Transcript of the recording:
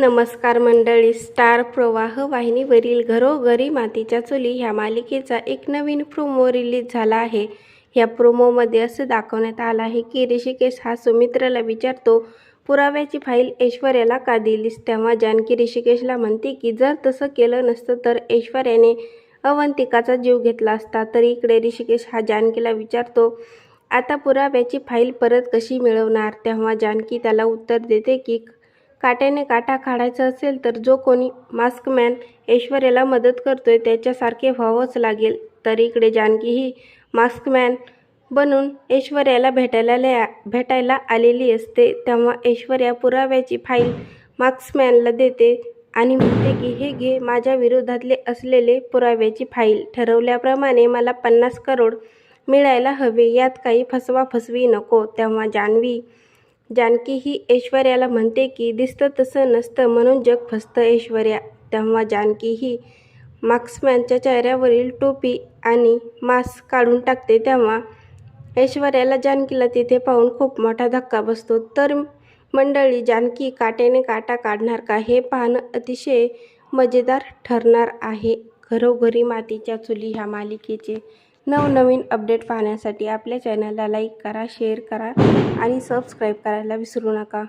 नमस्कार मंडळी. स्टार प्रवाह वाहिनीवरील घरोघरी मातीच्या चुली ह्या मालिकेचा एक नवीन प्रोमो रिलीज झाला आहे. ह्या प्रोमोमध्ये असं दाखवण्यात आलं आहे की ऋषिकेश हा सुमित्राला विचारतो पुराव्याची फाईल ऐश्वर्याला का दिलीस? तेव्हा जानकी ऋषिकेशला म्हणते की जर तसं केलं नसतं तर ऐश्वर्याने अवंतिकाचा जीव घेतला असता. तर इकडे ऋषिकेश हा जानकीला विचारतो आता पुराव्याची फाईल परत कशी मिळवणार? तेव्हा जानकी त्याला उत्तर देते की काट्याने काटा काढायचा असेल तर जो कोणी मास्कमॅन ऐश्वर्याला मदत करतोय त्याच्यासारखे व्हावंच लागेल. तर इकडे जानकी ही मास्कमॅन बनून ऐश्वर्याला भेटायला भेटायला आलेली असते. तेव्हा ऐश्वर्या पुराव्याची फाईल मास्कमॅनला देते आणि म्हणते की हे घे माझ्या विरोधातले असलेले पुराव्याची फाईल. ठरवल्याप्रमाणे मला पन्नास करोड मिळायला हवे. यात काही फसवाफसवी नको. तेव्हा जान्हवी जानकी ही ऐश्वर्याला म्हणते की दिसतं तसं नसतं म्हणून जग फसतं ऐश्वर्या. तेव्हा जानकी ही मार्क्समॅनच्या चेहऱ्यावरील टोपी आणि मास्क काढून टाकते. तेव्हा ऐश्वर्याला जानकीला तिथे पाहून खूप मोठा धक्का बसतो. तर मंडळी जानकी काट्याने काटा काढणार का? हे पाहणं अतिशय मजेदार ठरणार आहे. घरोघरी मातीच्या चुली ह्या मालिकेचे नवनवीन अपडेट पाहण्यासाठी आपल्या चॅनलला लाईक करा शेअर करा आणि सबस्क्राईब करायला विसरू नका.